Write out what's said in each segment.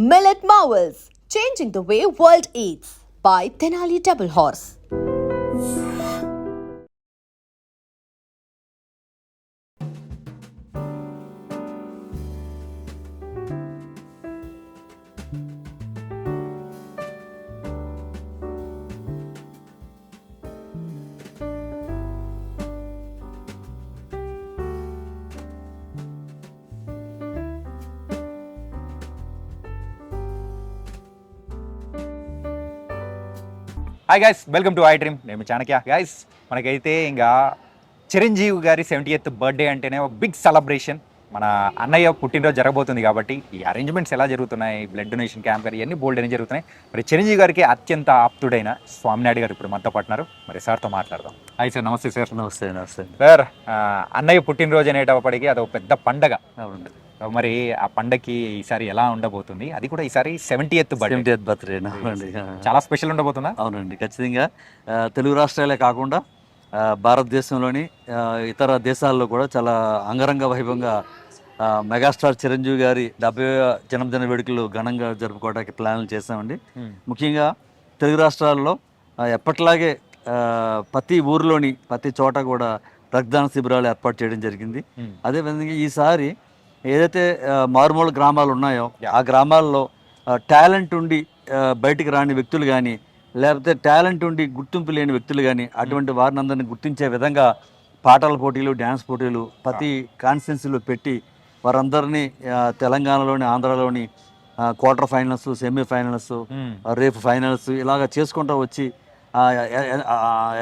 Millet Marvels, changing the way world eats by Tenali Double Horse. Hi guys welcome to iDream నేను Chanakya. Guys మనకైతే ఇంకా చిరంజీవి గారి seventy eighth birthday అంటేనే ఒక big celebration మన అన్నయ్య పుట్టినరోజు జరగబోతుంది కాబట్టి ఈ అరేంజ్మెంట్స్ ఎలా జరుగుతున్నాయి బ్లడ్ డొనేషన్ క్యాంప్ గారు ఇవన్నీ బోల్డ్ అని జరుగుతున్నాయి. మరి చిరంజీవి గారికి అత్యంత ఆప్తుడైన స్వామినాయుడు గారు ఇప్పుడు మనతో పట్టినారు మరి సార్తో మాట్లాడదాం. హాయ్ సార్ నమస్తే సార్ నమస్తే నమస్తే. సార్ అన్నయ్య పుట్టినరోజు అనేటప్పటికి అది ఒక పెద్ద పండగ. మరి ఆ పండగకి ఈసారి ఎలా ఉండబోతుంది? అది కూడా ఈసారి సెవెంటీ ఎయిత్ బర్త్డే అవునండి చాలా స్పెషల్ ఉండబోతుందా? అవునండి ఖచ్చితంగా. తెలుగు రాష్ట్రాలే కాకుండా భారతదేశంలోని ఇతర దేశాల్లో కూడా చాలా అంగరంగ వైభవంగా మెగాస్టార్ చిరంజీవి గారి డెబ్బై జన్మదిన వేడుకలు ఘనంగా జరుపుకోవడానికి ప్లాన్లు చేశామండి. ముఖ్యంగా తెలుగు రాష్ట్రాల్లో ఎప్పటిలాగే ప్రతి ఊరిలోని ప్రతి చోట కూడా రక్తదాన శిబిరాలు ఏర్పాటు చేయడం జరిగింది. Hmm. అదేవిధంగా ఈసారి ఏదైతే మారుమూల గ్రామాలు ఉన్నాయో. ఆ గ్రామాల్లో టాలెంట్ ఉండి బయటికి రాని వ్యక్తులు కానీ లేకపోతే టాలెంట్ ఉండి గుర్తింపు లేని వ్యక్తులు కానీ అటువంటి వారిని అందరిని గుర్తించే విధంగా పాటల పోటీలు డ్యాన్స్ పోటీలు ప్రతి కాన్స్టిట్యున్సీలో పెట్టి వారందరినీ తెలంగాణలోని ఆంధ్రాలోని quarter finals semi finals hmm. రేపు ఫైనల్స్ ఇలాగ చేసుకుంటూ వచ్చి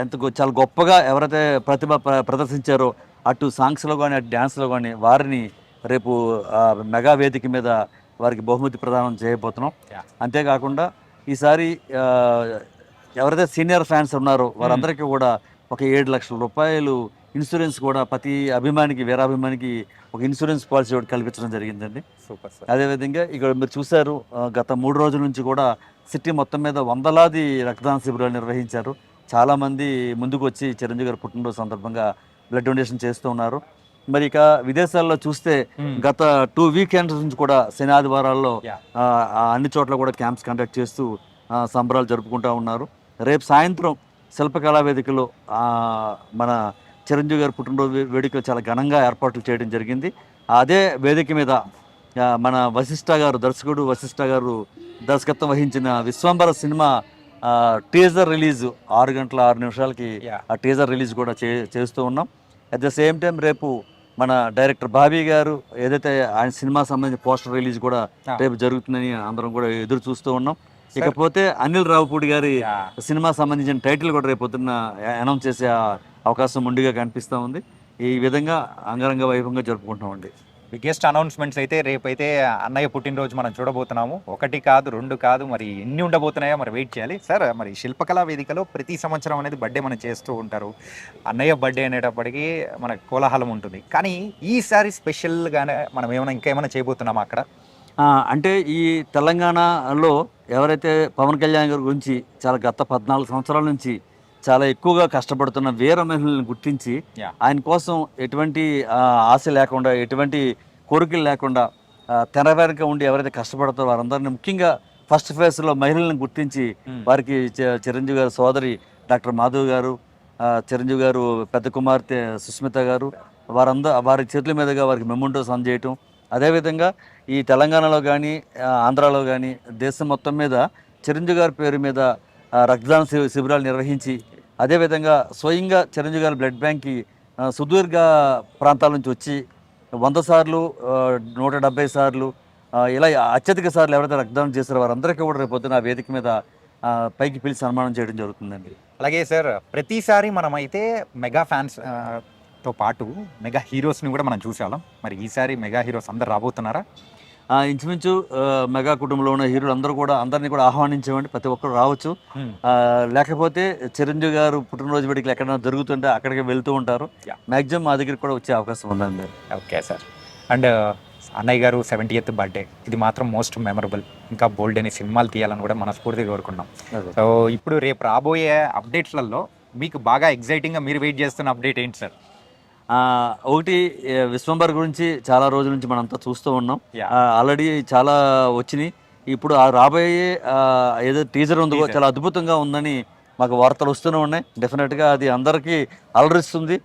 ఎంత చాలా గొప్పగా ఎవరైతే ప్రతిభ ప్ర- ప్రదర్శించారో అటు సాంగ్స్లో కానీ అటు డ్యాన్స్లో కానీ వారిని రేపు మెగా వేదిక మీద వారికి బహుమతి ప్రదానం చేయబోతున్నాం. అంతేకాకుండా ఈసారి ఎవరైతే సీనియర్ ఫ్యాన్స్ ఉన్నారో వారందరికీ కూడా ఒక ఏడు లక్షల రూపాయలు ఇన్సూరెన్స్ కూడా ప్రతి అభిమానికి వీరాభిమానికి ఒక ఇన్సూరెన్స్ పాలసీ ఒకటి కల్పించడం జరిగిందండి. Super sir. అదేవిధంగా ఇక్కడ మీరు చూశారు గత మూడు రోజుల నుంచి కూడా సిటీ మొత్తం మీద వందలాది రక్తదాన శిబిరాలు నిర్వహించారు. చాలామంది ముందుకు వచ్చి చిరంజీవి గారి పుట్టినరోజు సందర్భంగా బ్లడ్ డొనేషన్ చేస్తూ ఉన్నారు. మరి ఇక విదేశాల్లో చూస్తే మ్మ్. గత టూ వీకెండ్స్ నుంచి కూడా శని ఆదివారాల్లో అన్ని చోట్ల కూడా క్యాంప్స్ కండక్ట్ చేస్తూ సంబరాలు జరుపుకుంటూ ఉన్నారు రేపు సాయంత్రం శిల్పకళా వేదికలో మన చిరంజీవి గారి పుట్టినరోజు వే- వేడుక చాలా ఘనంగా ఏర్పాట్లు చేయడం జరిగింది అదే వేదిక మీద మన వశిష్ఠ గారు దర్శకుడు వశిష్ఠ గారు దర్శకత్వం వహించిన విశ్వంబర సినిమా టీజర్ రిలీజ్ ఆరు గంటల ఆరు నిమిషాలకి. ఆ టీజర్ రిలీజ్ కూడా చే చేస్తూ ఉన్నాం అట్ ద సేమ్ టైం రేపు మన డైరెక్టర్ బాబీ గారు ఏదైతే ఆయన సినిమా సంబంధించిన పోస్టర్ రిలీజ్ కూడా. రేపు జరుగుతుందని అందరం కూడా ఎదురు చూస్తూ ఉన్నాం ఇకపోతే అనిల్ రావుపూడి గారి. సినిమా సంబంధించిన టైటిల్ కూడా రేపు పొద్దున్న అనౌన్స్ చేసే అవకాశం ముందుగా కనిపిస్తూ ఉంది ఈ విధంగా అంగరంగ వైభవంగా జరుపుకుంటామండి బిగ్గెస్ట్ అనౌన్స్మెంట్స్ అయితే రేపైతే అన్నయ్య పుట్టినరోజు మనం చూడబోతున్నాము. ఒకటి కాదు రెండు కాదు మరి ఎన్ని ఉండబోతున్నాయో మరి వెయిట్ చేయాలి. సార్ మరి శిల్పకళా వేదికలో ప్రతి సంవత్సరం అనేది బర్త్డే మనం చేస్తూ ఉంటారు. అన్నయ్య బర్త్డే అనేటప్పటికీ మనకు కోలాహలం ఉంటుంది. కానీ ఈసారి స్పెషల్గానే మనం ఏమైనా ఇంకా ఏమైనా చేయబోతున్నామా అక్కడ? అంటే ఈ తెలంగాణలో ఎవరైతే పవన్ కళ్యాణ్ గారి గురించి చాలా గత పద్నాలుగు సంవత్సరాల నుంచి చాలా ఎక్కువగా కష్టపడుతున్న వీర మహిళలను గుర్తించి. ఆయన కోసం ఎటువంటి ఆశ లేకుండా ఎటువంటి కోరికలు లేకుండా ఆ, తెర వెనక ఉండి ఎవరైతే కష్టపడతారో వారందరినీ ముఖ్యంగా ఫస్ట్ ఫేజ్లో మహిళలను గుర్తించి Hmm. వారికి చిరంజీవి గారి సోదరి డాక్టర్ మాధవ్ గారు చిరంజీవి గారు పెద్ద కుమార్తె సుస్మిత గారు వారంద వారి చేతుల మీదుగా వారికి మెమెంటోస్ అందజేయటం అదేవిధంగా ఈ తెలంగాణలో కానీ ఆంధ్రాలో కానీ దేశం మొత్తం మీద చిరంజీవి గారి పేరు మీద రక్తదాన శి- శిబిరాలు నిర్వహించి అదేవిధంగా స్వయంగా చిరంజీవి గారి బ్లడ్ బ్యాంక్కి సుదీర్ఘ ప్రాంతాల నుంచి వచ్చి వంద సార్లు నూట డెబ్బై సార్లు ఇలా అత్యధిక సార్లు ఎవరైతే రక్తదానం చేస్తారో వారందరికీ కూడా రేపు పొద్దున ఆ వేదిక మీద పైకి పిలిచి సన్మానం చేయడం జరుగుతుందండి. అలాగే సార్ ప్రతిసారి మనమైతే మెగా ఫ్యాన్స్తో పాటు మెగా హీరోస్ని కూడా మనం చూసేవాళ్ళం. మరి ఈసారి మెగా హీరోస్ అందరు రాబోతున్నారా? ఇంచుమించు మెగా కుటుంబంలో ఉన్న హీరోలు అందరూ కూడా అందరినీ కూడా ఆహ్వానించామండి ప్రతి ఒక్కరు రావచ్చు. లేకపోతే చిరంజీవి గారు పుట్టినరోజు వేడుకలు ఎక్కడైనా జరుగుతుంటే అక్కడికి వెళ్తూ ఉంటారు. మ్యాక్సిమం మా దగ్గరికి కూడా వచ్చే అవకాశం ఉందండి. Okay sir. అండ్ అన్నయ్య గారు సెవెంటీ ఎయిత్ బర్త్డే. ఇది మాత్రం మోస్ట్ మెమరబుల్. ఇంకా బోల్డ్ అనే సినిమాలు తీయాలని కూడా మనస్ఫూర్తిగా కోరుకున్నాం. సో ఇప్పుడు రేపు రాబోయే అప్డేట్స్లలో మీకు బాగా ఎగ్జైటింగ్గా మీరు వెయిట్ చేస్తున్న అప్డేట్ ఏంటి సార్? ఒకటి విశ్వంబర్ గురించి చాలా రోజుల నుంచి మనంతా చూస్తూ ఉన్నాం. ఆల్రెడీ చాలా వచ్చినాయి. ఇప్పుడు ఆ రాబోయే ఏదో టీజర్ ఉందో చాలా అద్భుతంగా ఉందని మాకు వార్తలు వస్తూనే ఉన్నాయి. డెఫినెట్గా అది అందరికీ అలరిస్తుంది.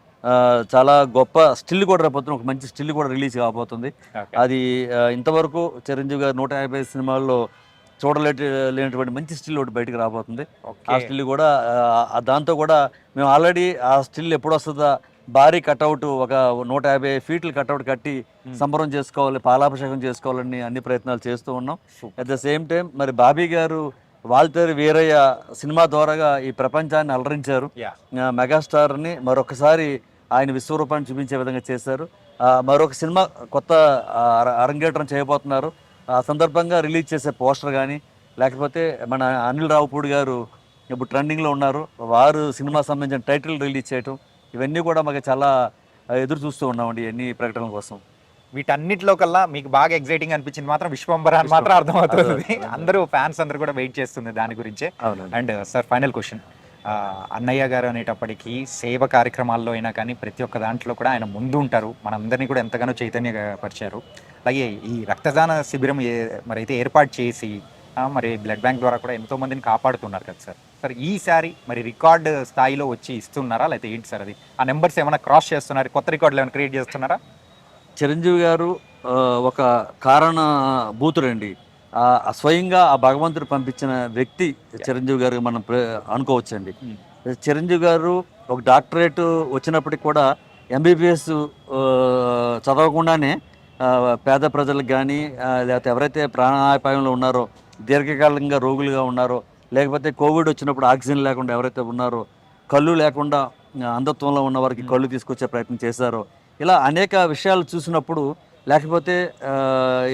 చాలా గొప్ప స్టిల్ కూడా రేపొద్దున ఒక మంచి స్టిల్ కూడా రిలీజ్ కాబోతుంది. అది ఇంతవరకు చిరంజీవి గారు నూట యాభై సినిమాల్లో చూడలేటి లేనటువంటి మంచి స్టిల్ ఒకటి బయటకు రాబోతుంది. ఆ. స్టిల్ కూడా దాంతో కూడా మేము ఆల్రెడీ ఆ స్టిల్ ఎప్పుడు వస్తుందా భారీ కట్అవుట్ ఒక నూట యాభై ఫీట్లు కట్అవుట్ కట్టి సంబరం చేసుకోవాలి పాలాభిషేకం చేసుకోవాలని అన్ని ప్రయత్నాలు చేస్తూ ఉన్నాం. అట్ ద సేమ్ టైం మరి బాబీ గారు వాల్తేరు వీరయ్య సినిమా ద్వారాగా ఈ ప్రపంచాన్ని అలరించారు. మెగాస్టార్ని మరొకసారి ఆయన విశ్వరూపాన్ని చూపించే విధంగా చేశారు. మరొక సినిమా కొత్త అరంగేట్రం చేయబోతున్నారు. ఆ సందర్భంగా రిలీజ్ చేసే పోస్టర్ కానీ లేకపోతే మన అనిల్ రావుపూడి గారు ఇప్పుడు ట్రెండింగ్లో ఉన్నారు. వారు సినిమా సంబంధించిన టైటిల్ రిలీజ్ చేయటం ఇవన్నీ కూడా మాకు చాలా ఎదురు చూస్తూ ఉన్నామండి ఇవన్నీ ప్రకటనల కోసం. వీటన్నిటిలో కల్లా మీకు బాగా ఎగ్జైటింగ్ అనిపించింది మాత్రం విశ్వంబర అని మాత్రం అర్థమవుతుంది. అందరూ ఫ్యాన్స్ అందరూ కూడా వెయిట్ చేస్తుంది దాని గురించే. అండ్ సార్ ఫైనల్ క్వశ్చన్ అన్నయ్య గారు అనేటప్పటికీ సేవ కార్యక్రమాల్లో అయినా కానీ ప్రతి ఒక్క దాంట్లో కూడా ఆయన ముందు ఉంటారు. మనందరినీ కూడా ఎంతగానో చైతన్యపరిచారు. అలాగే ఈ రక్తదాన శిబిరం ఏ మరి అయితే ఏర్పాటు చేసి మరి బ్లడ్ బ్యాంక్ ద్వారా కూడా ఎంతో మందిని కాపాడుతున్నారు కదా సార్ సార్ ఈసారి మరి రికార్డ్ స్థాయిలో వచ్చి ఇస్తున్నారా? లేకపోతే ఏంటి సార్ అది? ఆ నెంబర్స్ ఏమైనా క్రాస్ చేస్తున్నారు? కొత్త రికార్డులు ఏమైనా క్రియేట్ చేస్తున్నారా? చిరంజీవి గారు ఒక కారణ భూతుడండి స్వయంగా ఆ భగవంతుడు పంపించిన వ్యక్తి చిరంజీవి గారు మనం అనుకోవచ్చండి. Hmm. చిరంజీవి గారు ఒక డాక్టరేట్ వచ్చినప్పటికి కూడా ఎంబీబీఎస్ చదవకుండానే పేద ప్రజలకు కానీ లేకపోతే ఎవరైతే ప్రాణాపాయంలో ఉన్నారో దీర్ఘకాలంగా రోగులుగా ఉన్నారో లేకపోతే కోవిడ్ వచ్చినప్పుడు ఆక్సిజన్ లేకుండా ఎవరైతే ఉన్నారో కళ్ళు లేకుండా అంధత్వంలో ఉన్న వారికి కళ్ళు తీసుకొచ్చే ప్రయత్నం చేశారో ఇలా అనేక విషయాలు చూసినప్పుడు లేకపోతే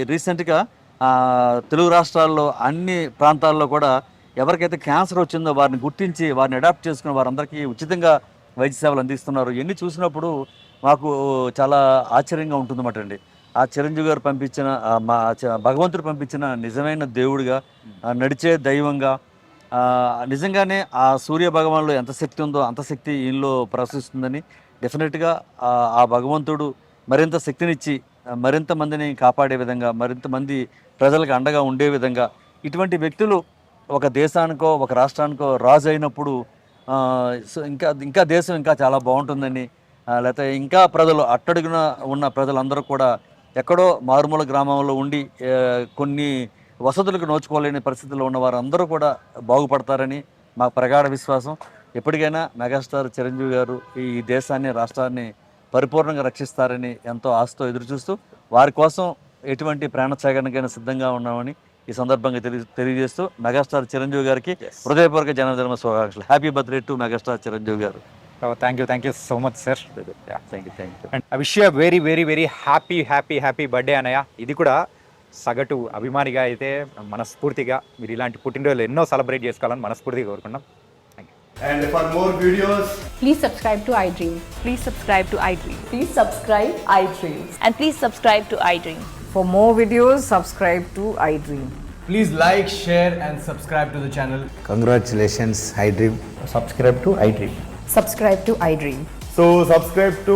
రీసెంట్గా తెలుగు రాష్ట్రాల్లో అన్ని ప్రాంతాల్లో కూడా ఎవరికైతే క్యాన్సర్ వచ్చిందో వారిని గుర్తించి వారిని అడాప్ట్ చేసుకుని వారందరికీ ఉచితంగా వైద్య సేవలు అందిస్తున్నారు. ఇవన్నీ చూసినప్పుడు మాకు చాలా ఆశ్చర్యంగా ఉంటుందన్నమాట అండి. ఆ చిరంజీవి గారు పంపించిన మా చ- భగవంతుడు పంపించిన నిజమైన దేవుడిగా నడిచే దైవంగా నిజంగానే ఆ సూర్య భగవాన్లో ఎంత శక్తి ఉందో అంత శక్తి ఈయనలో ప్రవశిస్తుందని డెఫినెట్గా ఆ భగవంతుడు మరింత శక్తినిచ్చి మరింత మందిని కాపాడే విధంగా మరింత మంది ప్రజలకు అండగా ఉండే విధంగా ఇటువంటి వ్యక్తులు ఒక దేశానికో ఒక రాష్ట్రానికో రాజు అయినప్పుడు ఇంకా ఇంకా దేశం ఇంకా చాలా బాగుంటుందని లేకపోతే ఇంకా ప్రజలు అట్టడుగున ఉన్న ప్రజలందరూ కూడా ఎక్కడో మారుమూల గ్రామంలో ఉండి కొన్ని వసతులకు నోచుకోలేని పరిస్థితుల్లో ఉన్న వారందరూ కూడా బాగుపడతారని మా ప్రగాఢ విశ్వాసం. ఎప్పటికైనా మెగాస్టార్ చిరంజీవి గారు ఈ దేశాన్ని రాష్ట్రాన్ని పరిపూర్ణంగా రక్షిస్తారని ఎంతో ఆశతో ఎదురుచూస్తూ వారి కోసం ఎటువంటి ప్రాణత్యాగానికైనా సిద్ధంగా ఉన్నామని ఈ సందర్భంగా తెలియ తెలియజేస్తూ మెగాస్టార్ చిరంజీవి గారికి హృదయపూర్వక జన్మదిన శుభాకాంక్షలు. Happy birthday to megastar Chiranjeevi garu. Thank you thank you so much sir thank you thank you and I wish you very very very happy happy happy birthday అన్నయ్య ఇది కూడా సగటు అభిమానిగా అయితే మనస్ఫూర్తిగా మీరు ఇలాంటి పుట్టినరోజులు ఎన్నో సెలబ్రేట్ చేసుకోవాలని మనస్ఫూర్తిగా కోరుకున్నాం And for more videos, Please subscribe to iDream. Please subscribe to iDream. Please subscribe iDreams. And please subscribe to iDream. For more videos, subscribe to iDream. please like, share, and subscribe to the channel. Congratulations, iDream. Subscribe to iDream. Subscribe to iDream. So, subscribe to